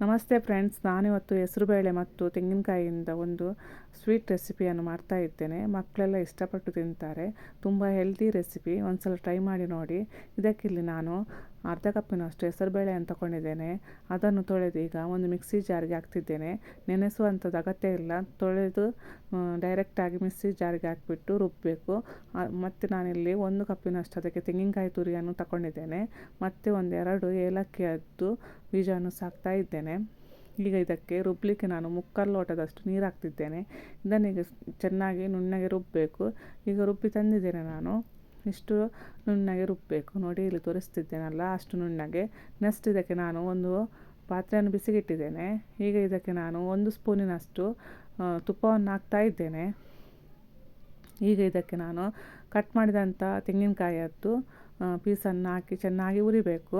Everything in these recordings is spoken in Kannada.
ನಮಸ್ತೆ ಫ್ರೆಂಡ್ಸ್ ನಾನಿವತ್ತು ಹೆಸರುಬೇಳೆ ಮತ್ತು ತೆಂಗಿನಕಾಯಿಯಿಂದ ಒಂದು ಸ್ವೀಟ್ ರೆಸಿಪಿಯನ್ನು ಮಾಡ್ತಾ ಇದ್ದೇನೆ ಮಕ್ಕಳೆಲ್ಲ ಇಷ್ಟಪಟ್ಟು ತಿಂತಾರೆ. ತುಂಬ ಹೆಲ್ದಿ ರೆಸಿಪಿ ಒಂದು ಸಲ ಟ್ರೈ ಮಾಡಿ ನೋಡಿ. ಇದಕ್ಕಿಲ್ಲಿ ನಾನು ಅರ್ಧ ಕಪ್ಪಿನಷ್ಟು ಅಂತ ತಗೊಂಡಿದ್ದೇನೆ ಅದನ್ನು ತೊಳೆದು ಈಗ ಒಂದು ಮಿಕ್ಸಿ ಜಾರ್ಗೆ ಹಾಕ್ತಿದ್ದೇನೆ. ನೆನೆಸುವಂಥದ್ದು ಅಗತ್ಯ ಇಲ್ಲ. ತೊಳೆದು ಡೈರೆಕ್ಟಾಗಿ ಮಿಕ್ಸಿ ಜಾರ್ಗೆ ಹಾಕಿಬಿಟ್ಟು ರುಬ್ಬಬೇಕು ಮತ್ತು ನಾನಿಲ್ಲಿ ಒಂದು ಕಪ್ಪಿನಷ್ಟು ಅದಕ್ಕೆ ತೆಂಗಿನಕಾಯಿ ತುರಿಯನ್ನು ತಗೊಂಡಿದ್ದೇನೆ ಮತ್ತು ಒಂದೆರಡು ಏಲಕ್ಕಿಯದ್ದು ಬೀಜವನ್ನು ಸಾಕ್ತಾ ಇದ್ದೇನೆ. ಈಗ ಇದಕ್ಕೆ ರುಬ್ಬಲಿಕ್ಕೆ ನಾನು ಮುಕ್ಕಾಲು ಲೋಟದಷ್ಟು ನೀರು ಹಾಕ್ತಿದ್ದೇನೆ. ಇದನ್ನೀಗ ಚೆನ್ನಾಗಿ ನುಣ್ಣಗೆ ರುಬ್ಬಬೇಕು ಈಗ ರುಬ್ಬಿ ತಂದಿದ್ದೇನೆ ನಾನು. ಇಷ್ಟು ನುಣ್ಣಗೆ ರುಬ್ಬಬೇಕು ನೋಡಿ ಇಲ್ಲಿ ತೋರಿಸ್ತಿದ್ದೇನಲ್ಲ ಅಷ್ಟು ನುಣ್ಣಗೆ. ನೆಕ್ಸ್ಟ್ ಇದಕ್ಕೆ ನಾನು ಒಂದು ಪಾತ್ರೆಯನ್ನು ಬಿಸಿಗಿಟ್ಟಿದ್ದೇನೆ. ಈಗ ಇದಕ್ಕೆ ನಾನು ಒಂದು ಸ್ಪೂನಿನಷ್ಟು ತುಪ್ಪವನ್ನು ಹಾಕ್ತಾ ಇದ್ದೇನೆ. ಈಗ ಇದಕ್ಕೆ ನಾನು ಕಟ್ ಮಾಡಿದಂಥ ತೆಂಗಿನಕಾಯಿಯದ್ದು ಪೀಸನ್ನು ಹಾಕಿ ಚೆನ್ನಾಗಿ ಉರಿಬೇಕು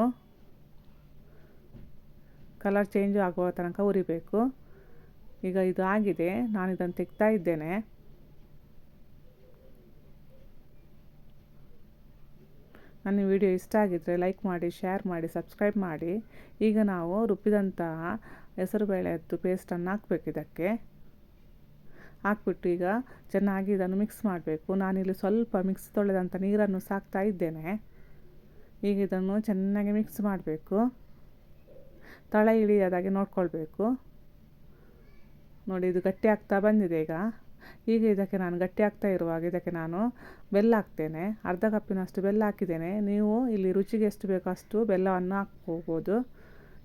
ಕಲರ್ ಚೇಂಜ್ ಆಗುವ ತನಕ ಉರಿಬೇಕು. ಈಗ ಇದು ಆಗಿದೆ. ನಾನು ಇದನ್ನು ತೆಗ್ತಾ ಇದ್ದೇನೆ. ನನ್ನ ವಿಡಿಯೋ ಇಷ್ಟ ಆಗಿದ್ದರೆ ಲೈಕ್ ಮಾಡಿ ಶೇರ್ ಮಾಡಿ ಸಬ್ಸ್ಕ್ರೈಬ್ ಮಾಡಿ. ಈಗ ನಾವು ರುಬ್ಬಿದಂತಹ ಹೆಸರುಬೇಳೆದ್ದು ಪೇಸ್ಟನ್ನು ಹಾಕಬೇಕು ಇದಕ್ಕೆ. ಹಾಕ್ಬಿಟ್ಟು ಈಗ ಚೆನ್ನಾಗಿ ಇದನ್ನು ಮಿಕ್ಸ್ ಮಾಡಬೇಕು. ನಾನಿಲ್ಲಿ ಸ್ವಲ್ಪ ಮಿಕ್ಸ್ ತೊಳೆದಂಥ ನೀರನ್ನು ಸಾಕ್ತಾ ಇದ್ದೇನೆ. ಈಗ ಇದನ್ನು ಚೆನ್ನಾಗಿ ಮಿಕ್ಸ್ ಮಾಡಬೇಕು. ತಳ ಇಳಿಯದಾಗೆ ನೋಡ್ಕೊಳ್ಬೇಕು. ನೋಡಿ ಇದು ಗಟ್ಟಿ ಆಗ್ತಾ ಬಂದಿದೆ ಈಗ. ಈಗ ಇದಕ್ಕೆ ನಾನು ಗಟ್ಟಿ ಆಗ್ತಾ ಇರುವಾಗ ಇದಕ್ಕೆ ನಾನು ಬೆಲ್ಲ ಹಾಕ್ತೇನೆ. ಅರ್ಧ ಕಪ್ಪಿನಷ್ಟು ಬೆಲ್ಲ ಹಾಕಿದ್ದೇನೆ. ನೀವು ಇಲ್ಲಿ ರುಚಿಗೆ ಎಷ್ಟು ಬೇಕೋ ಅಷ್ಟು ಬೆಲ್ಲವನ್ನು ಹಾಕ್ಕೋಬೋದು.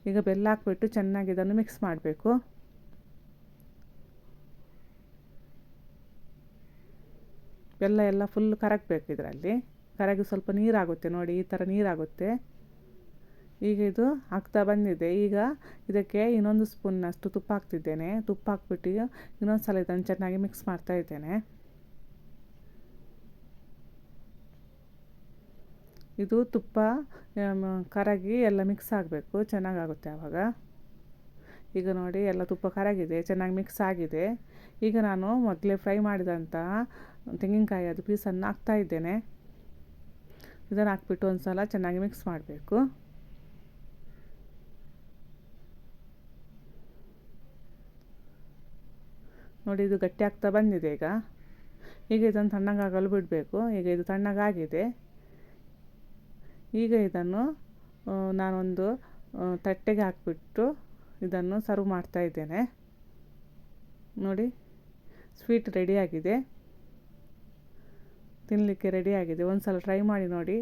ಈಗ ಬೆಲ್ಲ ಹಾಕ್ಬಿಟ್ಟು ಚೆನ್ನಾಗಿ ಇದನ್ನು ಮಿಕ್ಸ್ ಮಾಡಬೇಕು. ಬೆಲ್ಲ ಎಲ್ಲ ಫುಲ್ ಕರಗಬೇಕು ಇದರಲ್ಲಿ. ಕರಗಿ ಸ್ವಲ್ಪ ನೀರಾಗುತ್ತೆ. ನೋಡಿ ಈ ಥರ ನೀರಾಗುತ್ತೆ. ಈಗ ಇದು ಆಗ್ತಾ ಬಂದಿದೆ. ಈಗ ಇದಕ್ಕೆ ಇನ್ನೊಂದು ಸ್ಪೂನ್ನಷ್ಟು ತುಪ್ಪ ಹಾಕ್ತಿದ್ದೇನೆ. ತುಪ್ಪ ಹಾಕ್ಬಿಟ್ಟು ಇನ್ನೊಂದು ಸಲ ಇದನ್ನು ಚೆನ್ನಾಗಿ ಮಿಕ್ಸ್ ಮಾಡ್ತಾ ಇದ್ದೇನೆ. ಇದು ತುಪ್ಪ ಕರಗಿ ಎಲ್ಲ ಮಿಕ್ಸ್ ಆಗಬೇಕು. ಚೆನ್ನಾಗಾಗುತ್ತೆ ಆವಾಗ ಈಗ ನೋಡಿ ಎಲ್ಲ ತುಪ್ಪ ಕರಗಿದೆ ಚೆನ್ನಾಗಿ ಮಿಕ್ಸ್ ಆಗಿದೆ. ಈಗ ನಾನು ಮೊದಲೇ ಫ್ರೈ ಮಾಡಿದಂಥ ತೆಂಗಿನಕಾಯಿ ಅದು ಪೀಸನ್ನು ಹಾಕ್ತಾ ಇದ್ದೇನೆ. ಇದನ್ನು ಹಾಕ್ಬಿಟ್ಟು ಒಂದು ಸಲ ಚೆನ್ನಾಗಿ ಮಿಕ್ಸ್ ಮಾಡಬೇಕು. ನೋಡಿ, ಇದು ಗಟ್ಟಿ ಆಗ್ತಾ ಬಂದಿದೆ ಈಗ. ಈಗ ಇದನ್ನು ತಣ್ಣಗಾಗಲು ಬಿಡಬೇಕು. ಈಗ ಇದು ತಣ್ಣಗಾಗಿದೆ. ಈಗ ಇದನ್ನು ನಾನೊಂದು ತಟ್ಟೆಗೆ ಹಾಕಿಬಿಟ್ಟು ಇದನ್ನು ಸರ್ವ್ ಮಾಡ್ತಾ ಇದ್ದೇನೆ. ನೋಡಿ, ಸ್ವೀಟ್ ರೆಡಿಯಾಗಿದೆ ತಿನ್ನಲಿಕ್ಕೆ ರೆಡಿಯಾಗಿದೆ ಒಂದು ಸಲ ಟ್ರೈ ಮಾಡಿ ನೋಡಿ.